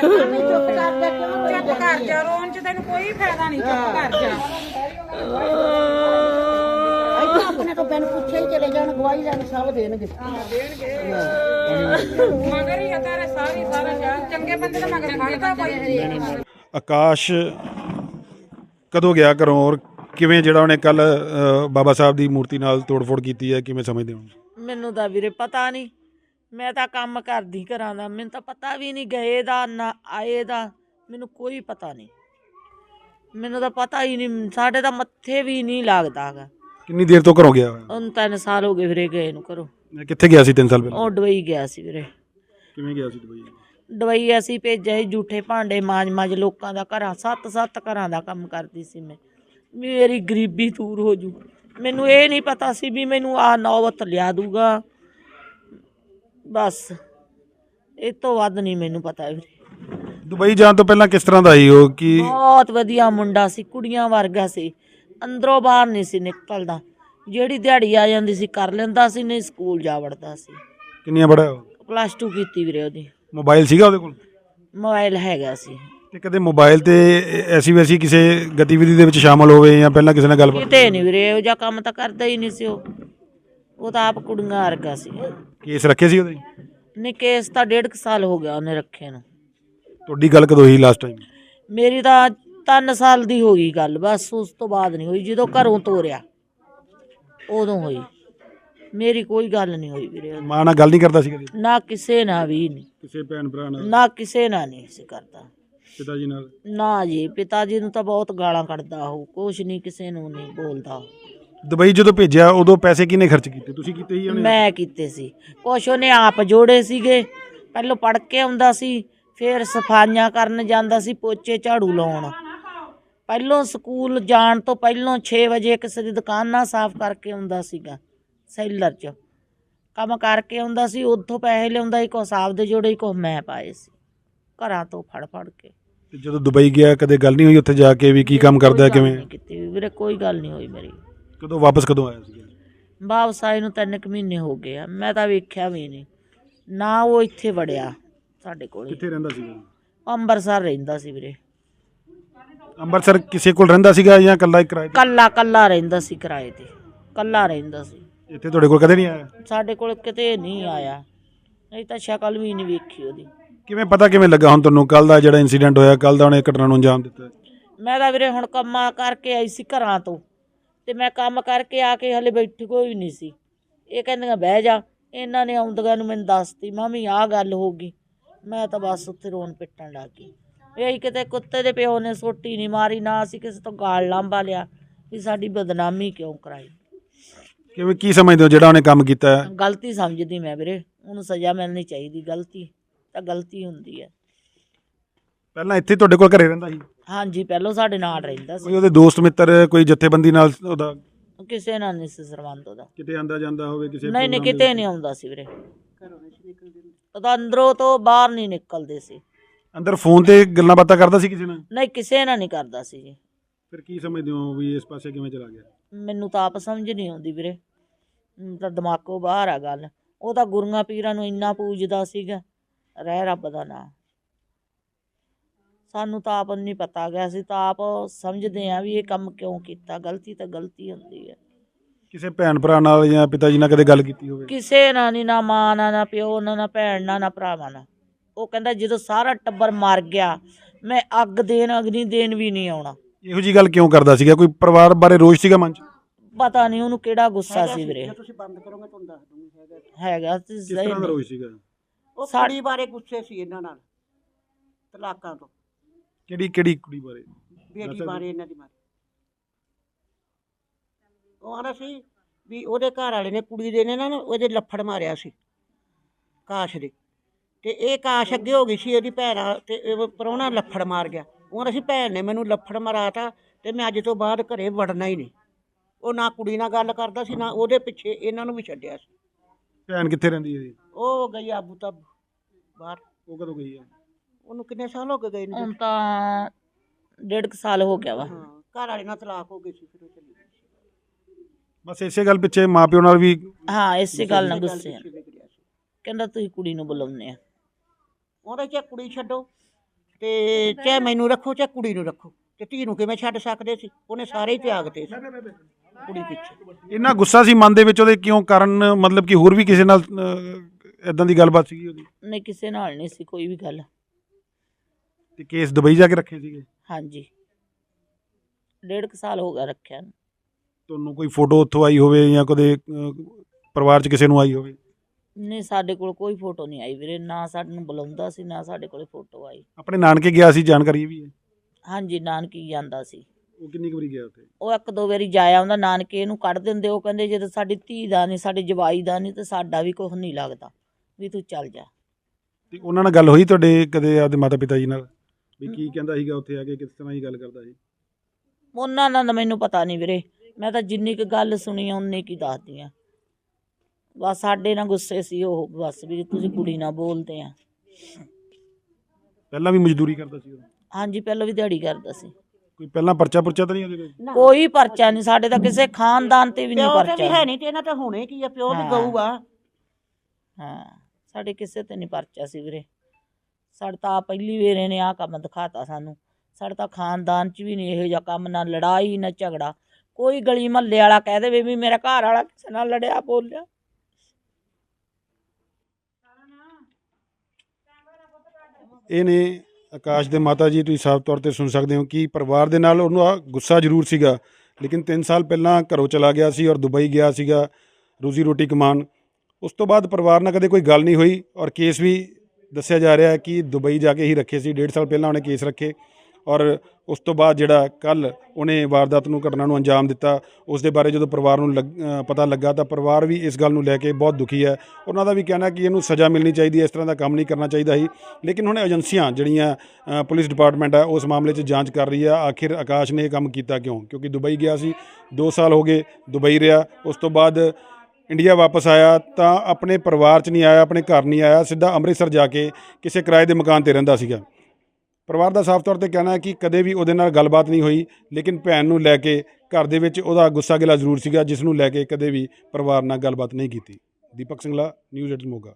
ਚੁੱਪ ਕਰ ਜਾ ਕਿਉਂ? ਚੁੱਪ ਕਰ ਜਾ ਰੋਣ ਚ ਤੈਨੂੰ ਕੋਈ ਫਾਇਦਾ ਨਹੀਂ ਚੁੱਪ ਕਰ ਜਾ। ਇੱਥੇ ਆਪਣੇ ਤੋਂ ਬਿਨ ਪੁੱਛੇ ਹੀ ਚਲੇ ਜਾਣ ਗਵਾਹੀ ਲੈਣ ਸਭ ਦੇਣਗੇ। ਮਗਰ ਹੀ ਆ ਤੇਰੇ ਸਾਰੀ ਸਾਰਾ ਸ਼ਹਿਰ ਚੰਗੇ ਬੰਦੇ ਦਾ ਮਗਰ ਖੜਦਾ ਕੋਈ ਆਕਾਸ਼ ਕਦੋਂ ਗਿਆ ਘਰੋਂ ਔਰ ਕਿਵੇਂ ਜਿਹੜਾ ਉਹਨੇ ਕੱਲ ਬਾਬਾ ਸਾਹਿਬ ਦੀ ਮੂਰਤੀ ਨਾਲ ਤੋੜਫੋੜ ਕੀਤੀ ਹੈ ਕਿਵੇਂ ਸਮਝਦੇ ਹੋ? ਮੈਨੂੰ ਤਾਂ ਵੀਰੇ ਪਤਾ ਨਹੀਂ। ਮੈਂ ਤਾਂ ਕੰਮ ਕਰਦੀ ਘਰਾਂ ਦਾ ਮੈਨੂੰ ਤਾਂ ਪਤਾ ਵੀ ਨਹੀਂ ਗਏ ਦਾ ਨਾ ਆਏ ਦਾ ਮੈਨੂੰ ਕੋਈ ਪਤਾ ਨਹੀਂ। ਮੈਨੂੰ ਤਾਂ ਪਤਾ ਹੀ ਨਹੀਂ ਸਾਡੇ ਤਾਂ ਮੱਥੇ ਵੀ ਨਹੀਂ ਲੱਗਦਾਗਾ ਕਿੰਨੀ ਦੇਰ ਤੋਂ ਘਰੋਂ ਗਿਆ ਹੋਇਆ? ਤਿੰਨ ਸਾਲ ਹੋ ਗਏ ਵੀਰੇ ਗਏ ਨੂੰ ਕਰੋ ਕਿੱਥੇ ਗਿਆ ਸੀ 3 ਸਾਲ ਪਹਿਲਾਂ? ਉਹ ਡਬਈ ਗਿਆ ਸੀ ਵੀਰੇ। ਕਿਵੇਂ ਗਿਆ ਸੀ ਦੁਬਈ? ਡਬਈ ਅਸੀਂ ਭੇਜਿਆ ਸੀ ਜੂਠੇ ਭਾਂਡੇ ਮਾਜ ਮਾਜ ਲੋਕਾਂ ਦਾ ਘਰਾਂ ਸੱਤ ਸੱਤ ਘਰਾਂ ਦਾ ਕੰਮ ਕਰਦੀ ਸੀ ਮੈਂ। ਮੇਰੀ ਗਰੀਬੀ ਦੂਰ ਹੋ ਜੂ। ਮੈਨੂੰ ਇਹ ਨਹੀਂ ਪਤਾ ਸੀ ਵੀ ਮੈਨੂੰ ਆ ਨੌਬਤ ਲਿਆ ਦੂਗਾ। ਬਸ। ਇਹ ਤੋਂ ਵੱਧ ਨਹੀਂ ਮੈਨੂੰ ਪਤਾ ਵੀਰੇ। ਦੁਬਈ ਜਾਣ ਤੋਂ ਪਹਿਲਾਂ ਕਿਸ ਤਰ੍ਹਾਂ ਦਾ ਸੀ ਉਹ? ਕਿ ਬਹੁਤ ਵਧੀਆ ਮੁੰਡਾ ਸੀ ਕੁੜੀਆਂ ਵਰਗਾ ਸੀ। ਅੰਦਰੋਂ ਬਾਹਰ ਨਹੀਂ ਸੀ ਨਿਕਲਦਾ। ਜਿਹੜੀ ਦਿਹਾੜੀ ਆ ਜਾਂਦੀ ਸੀ ਕਰ ਲੈਂਦਾ ਸੀ ਨਹੀਂ ਸਕੂਲ ਜਾ ਵੜਦਾ ਸੀ। ਕਿੰਨੀਆਂ ਬੜਾ ਪਲੱਸ 2 ਕੀਤੀ ਵੀਰੇ ਉਹਦੀ। ਮੋਬਾਈਲ ਸੀਗਾ ਉਹਦੇ ਕੋਲ? ਮੋਬਾਈਲ ਹੈਗਾ ਸੀ। ਤੇ ਕਦੇ ਮੋਬਾਈਲ ਤੇ ਐਸੀ ਵੈਸੀ ਕਿਸੇ ਗਤੀਵਿਧੀ ਦੇ ਵਿੱਚ ਸ਼ਾਮਲ ਹੋਵੇ ਜਾਂ ਪਹਿਲਾਂ ਕਿਸੇ ਨਾਲ ਗੱਲਬਾਤ ਕਿਤੇ ਨਹੀਂ ਵੀਰੇ ਉਹ ਜਿਹਾ ਕੰਮ ਤਾਂ ਕਰਦਾ ਹੀ ਨਹੀਂ ਸੀ ਉਹ। ਉਹ ਤਾਂ ਆਪ ਕੁੜੀਆਂ ਵਰਗਾ ਸੀ। ਕੇਸ ਰੱਖੇ ਸੀ ਉਹਦੇ? ਨਹੀਂ ਕੇਸ ਤਾਂ ਡੇਢ ਕੁ ਸਾਲ ਹੋ ਗਿਆ ਉਹਨੇ ਰੱਖੇ ਨੂੰ। ਤੁਹਾਡੀ ਗੱਲ ਕਦੋਂ ਹੋਈ ਲਾਸਟ ਟਾਈਮ ਮੇਰੀ ਤਾਂ 3 ਸਾਲ ਦੀ ਹੋ ਗਈ ਗੱਲ ਬਸ ਉਸ ਤੋਂ ਬਾਅਦ ਨਹੀਂ ਹੋਈ। ਜਦੋਂ ਘਰੋਂ ਤੋਰਿਆ ਉਦੋਂ ਹੋਈ। ਮੇਰੀ ਕੋਈ ਗੱਲ ਨਹੀਂ ਹੋਈ ਵੀਰੇ। ਮਾਂ ਨਾਲ ਗੱਲ ਨਹੀਂ ਕਰਦਾ ਸੀ ਕਦੇ? ਨਾ ਕਿਸੇ ਨਾਲ ਵੀ ਨਹੀਂ। ਕਿਸੇ ਭੈਣ ਭਰਾ ਨਾਲ? ਨਾ ਕਿਸੇ ਨਾਲ ਨਹੀਂ ਸੀ ਕਰਦਾ। ਪਿਤਾ ਜੀ ਨਾਲ? ਨਾ ਜੀ ਪਿਤਾ ਜੀ ਨੂੰ ਤਾਂ ਬਹੁਤ ਗਾਲਾਂ ਕੱਢਦਾ ਉਹ। ਕੁਛ ਨਹੀਂ ਕਿਸੇ ਨੂੰ ਨਹੀਂ ਬੋਲਦਾ ਦੁਬਈ ਜਦੋਂ ਭੇਜਿਆ ਉਦੋਂ ਪੈਸੇ ਕਿਹਨੇ ਖਰਚ ਕੀਤੇ? ਤੁਸੀਂ ਕੀਤੇ ਹੀ ਹੋਣੇ ਮੈਂ ਕੀਤੇ ਸੀ। ਕੁਛ ਉਹਨੇ ਆਪ ਜੋੜੇ ਸੀਗੇ। ਪਹਿਲਾਂ ਪੜ ਕੇ ਆਉਂਦਾ ਸੀ ਫਿਰ ਸਫਾਈਆਂ ਕਰਨ ਜਾਂਦਾ ਸੀ ਪੋਚੇ ਝਾੜੂ ਲਾਉਣ। ਪਹਿਲੋਂ ਸਕੂਲ ਜਾਣ ਤੋਂ ਪਹਿਲੋਂ 6 ਵਜੇ ਕਿਸੇ ਦੀ ਦੁਕਾਨ ਨਾ ਸਾਫ਼ ਕਰਕੇ ਆਉਂਦਾ ਸੀਗਾ ਸੈਲਰ 'ਚ। ਕੰਮ ਕਰਕੇ ਆਉਂਦਾ ਸੀ ਉੱਥੋਂ ਪੈਸੇ ਲਿਆਉਂਦਾ ਸੀ ਕੁਛ ਆਪਦੇ ਜੋੜੇ ਕੁਛ ਮੈਂ ਪਾਏ ਸੀ। ਘਰਾਂ ਤੋਂ ਫੜ ਫੜ ਕੇ। ਤੇ ਜਦੋਂ ਦੁਬਈ ਗਿਆ ਕਦੇ ਗੱਲ ਨਹੀਂ ਹੋਈ ਉੱਥੇ ਜਾ ਕੇ ਵੀ ਕੀ ਕੰਮ ਕਰਦਾ ਹੈ, ਕੋਈ ਗੱਲ ਕਿਵੇਂ? ਨਹੀਂ ਕੀਤੀ ਵੀਰੇ ਕੋਈ ਗੱਲ ਨਹੀਂ ਹੋਈ ਮੇਰੀ। ਕਦੋਂ ਵਾਪਸ ਕਦੋਂ ਆਇਆ ਸੀ ਵਾਪਸ ਆਏ ਨੂੰ ਤਿੰਨ ਕੁ ਮਹੀਨੇ ਹੋ ਗਏ ਆ। ਮੈਂ ਤਾਂ ਵੇਖਿਆ ਵੀ ਨਹੀਂ। ਨਾ ਉਹ ਇੱਥੇ ਵੜਿਆ ਸਾਡੇ ਕੋਲ। ਕਿੱਥੇ ਰਹਿੰਦਾ ਸੀ ਅੰਮ੍ਰਿਤਸਰ ਰਹਿੰਦਾ ਸੀ ਵੀਰੇ। ਅੰਮ੍ਰਿਤਸਰ ਕਿਸੇ ਕੋਲ ਰਹਿੰਦਾ ਸੀਗਾ ਜਾਂ ਇਕੱਲਾ ਹੀ ਕਿਰਾਏ ਤੇ? ਕੱਲਾ ਕੱਲਾ ਰਹਿੰਦਾ ਸੀ ਕਿਰਾਏ ਤੇ। ਕੱਲਾ ਰਹਿੰਦਾ ਸੀ। ਇੱਥੇ ਤੁਹਾਡੇ ਕੋਲ ਕਦੇ ਨਹੀਂ ਆਇਆ? ਸਾਡੇ ਕੋਲ ਕਿਤੇ ਨਹੀਂ ਆਇਆ। ਨਹੀਂ ਤਾਂ ਸ਼ਕਲ ਵੀ ਨਹੀਂ ਵੇਖੀ ਉਹਦੀ। ਕਿਵੇਂ ਪਤਾ ਕਿਵੇਂ ਲੱਗਾ ਹੁਣ ਤੁਹਾਨੂੰ? ਕੱਲ ਦਾ ਜਿਹੜਾ ਇਨਸੀਡੈਂਟ ਹੋਇਆ ਕੱਲ ਦਾ ਉਹਨੇ ਘਟਨਾ ਨੂੰ ਅੰਜਾਮ ਦਿੱਤਾ। ਮੈਂ ਤਾਂ ਵੀਰੇ ਹੁਣ ਕੰਮਾਂ ਕਰਕੇ ਆਈ ਸੀ ਘਰਾਂ ਤੋਂ। ਤੇ ਮੈਂ ਕੰਮ ਕਰਕੇ ਆ ਕੇ ਹਲੇ ਬੈਠੀ ਕੋਈ ਨਹੀਂ ਸੀ। ਇਹ ਕਹਿੰਦੀਆਂ ਬਹਿ ਜਾ। ਇਹਨਾਂ ਨੇ ਆਉਂਦਿਆਂ ਨੂੰ ਮੈਨੂੰ ਦੱਸਤੀ ਮਾਮੀ ਆਹ ਗੱਲ ਹੋ ਗਈ। ਮੈਂ ਤਾਂ ਬਸ ਉੱਥੇ ਰੋਣ ਪਿੱਟਣ ਲੱਗ ਗਈ। ਇਹ ਕਿਤੇ ਕੁੱਤੇ ਦੇ ਪਿਓ ਨੇ ਸੋਟੀ ਨਹੀਂ ਮਾਰੀ ਨਾ ਅਸੀਂ ਕਿਸੇ ਤੋਂ ਗਾਲ ਲਾਂਬਾ ਲਿਆ ਵੀ ਸਾਡੀ ਬਦਨਾਮੀ ਕਿਉਂ ਕਰਾਈ। ਕਿਵੇਂ ਕੀ ਸਮਝਦੇ ਹੋ ਜਿਹੜਾ ਉਹਨੇ ਕੰਮ ਕੀਤਾ ਹੈ? ਗਲਤੀ ਸਮਝਦੀ ਮੈਂ ਵੀਰੇ। ਉਹਨੂੰ ਸਜ਼ਾ ਮਿਲਣੀ ਚਾਹੀਦੀ ਗਲਤੀ। ਤਾਂ ਗਲਤੀ ਹੁੰਦੀ ਹੈ। ਪਹਿਲਾਂ ਇੱਥੇ ਤੁਹਾਡੇ ਕੋਲ ਘਰੇ ਰਹਿੰਦਾ ਸੀ? ਹਾਂਜੀ ਪਹਿਲੋਂ ਸਾਡੇ ਨਾਲ ਰਹਿੰਦਾ ਕੋਈ ਸੀ ਉਹਦੇ ਦੋਸਤ ਮਿੱਤਰ ਕੋਈ ਜਥੇਬੰਦੀ ਨਾਲ ਉਹਦਾ? ਕਿਸੇ ਨਾਲ ਨਹੀਂ ਸੀ ਸਰਬੰਧ ਉਹਦਾ। ਕਿਤੇ ਆਂਦਾ ਜਾਂਦਾ ਹੋਵੇ ਕਿਸੇ ਨਹੀਂ ਨਹੀਂ ਕਿਤੇ ਨਹੀਂ ਆਉਂਦਾ ਸੀ ਵੀਰੇ। ਉਹਦਾ ਅੰਦਰੋਂ ਤੋਂ ਬਾਹਰ ਨਹੀਂ ਨਿਕਲਦੇ ਸੀ। ਅੰਦਰ ਫੋਨ ਤੇ ਗੱਲਾਂ ਬਾਤਾਂ ਕਰਦਾ ਸੀ ਕਿਸੇ ਨਾਲ? ਨਹੀਂ ਕਿਸੇ ਨਾਲ ਨਹੀਂ ਕਰਦਾ ਸੀ ਜੀ। ਫਿਰ ਕੀ ਸਮਝਦੇ ਹੋ ਵੀ ਇਸ ਪਾਸੇ ਕਿਵੇਂ ਚਲਾ ਗਿਆ? ਮੈਨੂੰ ਤਾਂ ਆਪ ਸਮਝ ਨਹੀਂ ਆਉਂਦੀ ਵੀਰੇ। ਤਾਂ ਦਿਮਾਗੋਂ ਬਾਹਰ ਆ ਗੱਲ। ਉਹ ਤਾਂ ਗੁਰੂਆਂ ਪੀਰਾਂ ਨੂੰ ਇੰਨਾ ਪੂਜਦਾ ਸੀਗਾ। ਰਹਿ ਰੱਬ ਦਾ ਨਾਮ। ਸਾਨੂੰ ਤਾਂ ਆਪ ਨਹੀਂ ਪਤਾ ਗਿਆ ਸੀ ਤਾਂ ਆਪ ਸਮਝਦੇ ਆ ਵੀ ਇਹ ਕੰਮ ਕਿਉਂ ਕੀਤਾ ਗਲਤੀ ਤਾਂ ਗਲਤੀ ਹੁੰਦੀ ਹੈ। ਕਿਸੇ ਭੈਣ ਭਰਾ ਨਾਲ ਜਾਂ ਪਿਤਾ ਜੀ ਨਾਲ ਕਦੇ ਗੱਲ ਕੀਤੀ ਹੋਵੇ? ਕਿਸੇ ਨਾਲ ਨਹੀਂ ਨਾ ਮਾਂ ਨਾਲ ਨਾ ਪਿਓ ਨਾਲ ਨਾ ਭੈਣ ਨਾਲ ਨਾ ਭਰਾਵਾਂ ਨਾਲ। ਉਹ ਕਹਿੰਦਾ ਜਦੋਂ ਸਾਰਾ ਟੱਬਰ ਮਰ ਗਿਆ ਮੈਂ ਅੱਗ ਦੇਣ ਅਗਨੀ ਦੇਣ ਵੀ ਨਹੀਂ ਆਉਣਾ। ਇਹੋ ਜੀ ਗੱਲ ਕਿਉਂ ਕਰਦਾ ਸੀਗਾ? ਕੋਈ ਪਰਿਵਾਰ ਬਾਰੇ ਰੋਸ਼ ਸੀਗਾ ਮਨ ਚ? ਪਤਾ ਨਹੀਂ ਉਹਨੂੰ ਕਿਹੜਾ ਗੁੱਸਾ ਸੀ ਵੀਰੇ। ਜੇ ਤੁਸੀਂ ਬੰਦ ਕਰੋਗੇ ਤੁਹਾਨੂੰ ਦੱਸ ਦੂੰਗੀ ਹੈਗਾ ਹੈਗਾ ਤੇ ਕਿਸ ਤਰ੍ਹਾਂ ਦਾ। ਰੋਸ਼ ਸੀਗਾ? ਉਹ ਸਾ- ਕੁੜੀ ਬਾਰੇ ਗੁੱਸੇ ਸੀ ਇਹਨਾਂ ਨਾਲ ਤਲਾਕਾਂ ਤੋਂ। ਕਿਹੜੀ ਕਿਹੜੀ ਕੁੜੀ ਬਾਰੇ? ਬੇਟੀ ਬਾਰੇ ਇਹਨਾਂ ਦੀ ਮਾਰੀ ਉਹ ਆਂਦਾ ਸੀ ਵੀ ਉਹਦੇ ਘਰ ਵਾਲੇ ਨੇ ਕੁੜੀ ਦੇ ਨੇ ਨਾ ਉਹਦੇ ਲੱਫੜ ਮਾਰਿਆ ਸੀ ਕਾਸ਼ ਦੇ। ਤੇ ਇਹ ਕਾਸ਼ ਅੱਗੇ ਹੋ ਗਈ ਸੀ ਇਹਦੀ ਭੈਣ ਤੇ ਇਹ ਪ੍ਰਾਹੁਣਾ ਲੱਫੜ ਮਾਰ ਗਿਆ। ਉਹ ਆਂਹਦਾ ਸੀ ਭੈਣ ਨੇ ਮੈਨੂੰ ਲੱਫੜ ਮਰਾਤਾ ਤੇ ਮੈਂ ਅੱਜ ਤੋਂ ਬਾਅਦ ਘਰੇ ਵੜਨਾ ਹੀ ਨਹੀਂ। ਉਹ ਨਾ ਕੁੜੀ ਨਾਲ ਗੱਲ ਕਰਦਾ ਸੀ ਨਾ ਉਹਦੇ ਪਿੱਛੇ ਇਹਨਾਂ ਨੂੰ ਵੀ ਛੱਡਿਆ ਸੀ। ਭੈਣ ਕਿੱਥੇ ਰਹਿੰਦੀ ਹੈ ਜੀ ਉਹ ਗਈ ਆਬੂ ਤਬ ਬਾਹਰ। ਉਹ ਕਦੋਂ ਗਈ ਹੈ ਉਹਨੂੰ ਕਿੰਨੇ ਸਾਲ ਹੋ ਗਏ ਗਏ ਨੂੰ ਹੁਣ ਤਾਂ ਡੇਢ ਕੁ ਸਾਲ ਹੋ ਗਿਆ ਵਾ। ਹਾਂ ਘਰ ਵਾਲੇ ਨਾਲ ਤਲਾਕ ਹੋ ਗਈ ਸੀ ਫਿਰ ਉਹ ਚਲੀ ਗਈ ਸੀ। ਬਸ ਇਸੇ ਗੱਲ ਪਿੱਛੇ ਮਾਪਿਓ ਨਾਲ ਵੀ ਹਾਂ ਇਸੇ ਗੱਲ ਨਾਲ ਗੁੱਸੇ ਆ। ਪਿੱਛੇ ਵਿਗੜਿਆ ਸੀ। ਕਹਿੰਦਾ ਤੁਸੀਂ ਕੁੜੀ ਨੂੰ ਬੁਲਾਉਂਦੇ ਆ। ਉਹਦੇ ਚ ਕੁੜੀ ਛੱਡੋ ਤੇ ਚਾਹੇ ਮੈਨੂੰ ਰੱਖੋ ਚਾਹੇ ਕੁੜੀ ਨੂੰ ਰੱਖੋ। ਤੇ ਧੀ ਨੂੰ ਕਿਵੇਂ ਛੱਡ ਸਕਦੇ ਸੀ? ਉਹਨੇ ਸਾਰੇ ਹੀ ਤਿਆਗਤੇ ਸੀ। ਕੁੜੀ ਪਿੱਛੇ। ਇੰਨਾ ਗੁੱਸਾ ਸੀ ਮਨ ਦੇ ਵਿੱਚ ਉਹਦੇ ਕਿਉਂ ਕਾਰਨ ਮਤਲਬ ਕਿ ਹੋਰ ਵੀ ਕਿਸੇ ਨਾਲ ਇਦਾਂ ਦੀ ਗੱਲਬਾਤ ਸੀਗੀ ਉਹਦੀ? ਨਹੀਂ ਕਿਸੇ ਨਾਲ ਨਹੀਂ ਸੀ ਕੋਈ ਵੀ ਗੱਲ। ਤੇ ਕੇਸ ਦੁਬਈ ਜਾ ਕੇ ਰੱਖੇ ਸੀਗੇ? ਹਾਂਜੀ। ਡੇਢ ਕੁ ਸਾਲ ਹੋ ਗਿਆ ਰੱਖਿਆ ਨੂੰ। ਤੁਹਾਨੂੰ ਕੋਈ ਫੋਟੋ ਉੱਥੋਂ ਆਈ ਹੋਵੇ ਜਾਂ ਕਦੇ ਅਹ, ਪਰਿਵਾਰ 'ਚ ਕਿਸੇ ਨੂੰ ਆਈ ਹੋਵੇ? ਨਹੀਂ ਸਾਡੇ ਕੋਲ ਕੋਈ ਫੋਟੋ ਨਹੀਂ ਆਈ ਵੀਰੇ। ਨਾ ਸਾਨੂੰ ਬੁਲਾਉਂਦਾ ਸੀ ਨਾ ਸਾਡੇ ਕੋਲੇ ਫੋਟੋ ਆਈ। ਆਪਣੇ ਨਾਨਕੇ ਗਿਆ ਸੀ ਜਾਣਕਾਰੀ ਇਹ ਵੀ ਹੈ? ਹਾਂਜੀ ਨਾਨਕੀ ਜਾਂਦਾ ਸੀ। ਉਹ ਕਿੰਨੀ ਕੁ ਵਾਰੀ ਗਿਆ ਉੱਥੇ? ਉਹ ਇੱਕ ਦੋ ਵਾਰੀ ਜਾਇਆ ਹੁੰਦਾ ਨਾਨਕੇ ਇਹਨੂੰ ਕੱਢ ਦਿੰਦੇ। ਉਹ ਕਹਿੰਦੇ ਜਦੋਂ ਸਾਡੀ ਧੀ ਦਾ ਨਹੀਂ ਸਾਡੇ ਜਵਾਈ ਦਾ ਨਹੀਂ ਤੇ ਸਾਡਾ ਵੀ ਕੁਝ ਨਹੀਂ ਲੱਗਦਾ। ਵੀ ਤੂੰ ਚੱਲ ਜਾ। ਤੇ ਉਹਨਾਂ ਨਾਲ ਗੱਲ ਹੋਈ ਤੁਹਾਡੇ ਕਦੇ ਆਪਦੇ ਮਾਤਾ ਪਿਤਾ ਜੀ ਨਾਲ? ਵੀ ਕੀ ਕਹਿੰਦਾ ਸੀਗਾ ਉੱਥੇ ਆ ਕੇ ਕਿਸ ਤਰ੍ਹਾਂ ਦੀ ਗੱਲ ਕਰਦਾ ਸੀ? ਉਹਨਾਂ ਨਾਲ ਤਾਂ ਮੈਨੂੰ ਪਤਾ ਨਹੀਂ ਵੀਰੇ। ਮੈਂ ਤਾਂ ਜਿੰਨੀ ਕੁ ਗੱਲ ਸੁਣੀ ਆ ਉਨੀ ਕੀ ਦੱਸਦੀ ਆ। ਬਸ ਸਾਡੇ ਨਾਲ ਗੁੱਸੇ ਸੀ ਉਹ ਬਸ ਵੀ ਤੁਸੀਂ ਕੁੜੀ ਨਾਲ ਬੋਲਦੇ ਆ। ਪਹਿਲਾਂ ਵੀ ਮਜ਼ਦੂਰੀ ਕਰਦਾ ਸੀ ਉਹ? ਹਾਂਜੀ ਪਹਿਲਾਂ ਵੀ ਦਿਹਾੜੀ ਕਰਦਾ ਸੀ। ਕੋਈ ਪਹਿਲਾਂ ਪਰਚਾ ਪੁਰਚਾ ਤਾਂ ਨਹੀਂ ਉਹਦੇ ਕੋਲ? ਕੋਈ ਪਰਚਾ ਨਹੀਂ ਸਾਡੇ ਤਾਂ ਕਿਸੇ ਖਾਨਦਾਨ ਤੇ ਵੀ ਨਹੀਂ ਪਿਓ ਤੇ ਵੀ ਪਰਚਾ। ਹੈ ਨਹੀਂ ਤੇ ਇਹਨਾਂ ਤਾਂ ਹੁਣੇ ਕੀ ਆ ਪਿਓ ਦੀ ਹਾਂ। ਗਊ ਆ। ਹਾਂ ਸਾਡੇ ਕਿਸੇ ਤੇ ਨਹੀਂ ਪਰਚਾ ਸੀ ਵੀਰੇ। ਸਾਡੇ ਤਾਂ ਪਹਿਲੀ ਵਾਰ ਇਹਨੇ ਆ ਕੰਮ ਦਿਖਾਤਾ ਸਾਨੂੰ। ਸਾਡੇ ਤਾਂ ਖਾਨਦਾਨ 'ਚ ਵੀ ਨਹੀਂ ਇਹੋ ਜਿਹਾ ਕੰਮ, ਨਾ ਲੜਾਈ, ਨਾ ਝਗੜਾ। ਕੋਈ ਗਲੀ ਮਹੱਲੇ ਵਾਲਾ ਕਹਿ ਦੇਵੇ ਵੀ ਮੇਰਾ ਘਰ ਵਾਲਾ ਕਿਸੇ ਨਾਲ ਲੜਿਆ, ਬੋਲਿਆ। ਇਹ ਨੇ ਆਕਾਸ਼ ਦੇ ਮਾਤਾ ਜੀ, ਤੁਸੀਂ ਸਾਫ਼ ਤੌਰ ਤੇ ਸੁਣ ਸਕਦੇ ਹੋ ਕਿ ਪਰਿਵਾਰ ਦੇ ਨਾਲ ਉਹਨੂੰ ਆ ਗੁੱਸਾ ਜ਼ਰੂਰ ਸੀਗਾ। ਲੇਕਿਨ 3 ਸਾਲ ਪਹਿਲਾਂ ਘਰੋਂ ਚਲਾ ਗਿਆ ਸੀ ਔਰ ਦੁਬਈ ਗਿਆ ਸੀਗਾ ਰੋਜ਼ੀ ਰੋਟੀ ਕਮਾਉਣ। ਉਸ ਤੋਂ ਬਾਅਦ ਪਰਿਵਾਰ ਨਾਲ ਕਦੇ ਕੋਈ ਗੱਲ ਨਹੀਂ ਹੋਈ ਔਰ ਕੇਸ ਵੀ ਦੱਸਿਆ ਜਾ ਰਿਹਾ ਹੈ ਕਿ ਦੁਬਈ ਜਾ ਕੇ ਹੀ ਰੱਖੇ ਸੀ 1.5 ਸਾਲ ਪਹਿਲਾਂ ਉਹਨੇ ਕੇਸ ਰੱਖੇ ਔਰ ਉਸ ਤੋਂ ਬਾਅਦ ਜਿਹੜਾ ਕੱਲ ਉਹਨੇ ਵਾਰਦਾਤ ਨੂੰ, ਘਟਨਾ ਨੂੰ ਅੰਜਾਮ ਦਿੱਤਾ, ਉਸ ਦੇ ਬਾਰੇ ਜਦੋਂ ਪਰਿਵਾਰ ਨੂੰ ਲੱਗ- ਪਤਾ ਲੱਗਾ ਤਾਂ ਪਰਿਵਾਰ ਵੀ ਇਸ ਗੱਲ ਨੂੰ ਲੈ ਕੇ ਬਹੁਤ ਦੁਖੀ ਹੈ। ਉਹਨਾਂ ਦਾ ਵੀ ਕਹਿਣਾ ਕਿ ਇਹਨੂੰ ਸਜ਼ਾ ਮਿਲਣੀ ਚਾਹੀਦੀ ਹੈ, ਇਸ ਤਰ੍ਹਾਂ ਦਾ ਕੰਮ ਨਹੀਂ ਕਰਨਾ ਚਾਹੀਦਾ ਸੀ। ਲੇਕਿਨ ਹੁਣ ਏਜੰਸੀਆਂ ਜਿਹੜੀਆਂ ਪੁਲਿਸ ਡਿਪਾਰਟਮੈਂਟ ਹੈ, ਉਸ ਮਾਮਲੇ 'ਚ ਜਾਂਚ ਕਰ ਰਹੀ ਹੈ। ਆਖਿਰ ਆਕਾਸ਼ ਨੇ ਇਹ ਕੰਮ ਕੀਤਾ ਕਿਉਂ? ਕਿਉਂਕਿ ਦੁਬਈ ਗਿਆ ਸੀ 2 ਸਾਲ ਹੋ ਗਏ ਦੁਬਈ ਰਿਹਾ। ਉਸ ਤੋਂ ਬਾਅਦ ਇੰਡੀਆ ਵਾਪਸ ਆਇਆ ਤਾਂ ਆਪਣੇ ਪਰਿਵਾਰ 'ਚ ਨਹੀਂ ਆਇਆ, ਆਪਣੇ ਘਰ ਨਹੀਂ ਆਇਆ, ਸਿੱਧਾ ਅੰਮ੍ਰਿਤਸਰ ਜਾ ਕੇ ਕਿਸੇ ਕਿਰਾਏ ਦੇ ਮਕਾਨ ਤੇ ਰਹਿੰਦਾ ਸੀਗਾ। ਪਰਿਵਾਰ ਦਾ ਸਾਫ਼ ਤੌਰ ਤੇ ਕਹਿਣਾ ਹੈ ਕਿ ਕਦੇ ਵੀ ਉਹਦੇ ਨਾਲ ਗੱਲਬਾਤ ਨਹੀਂ ਹੋਈ, ਲੇਕਿਨ ਭੈਣ ਨੂੰ ਲੈ ਕੇ ਘਰ ਦੇ ਵਿੱਚ ਉਹਦਾ ਗੁੱਸਾ ਗਿਲਾ ਜ਼ਰੂਰ ਸੀਗਾ, ਜਿਸ ਨੂੰ ਲੈ ਕੇ ਕਦੇ ਵੀ ਪਰਿਵਾਰ ਨਾਲ ਗੱਲਬਾਤ ਨਹੀਂ ਕੀਤੀ। ਦੀਪਕ ਸਿੰਘਲਾ ਨਿਊਜ਼ 8 ਮੋਗਾ।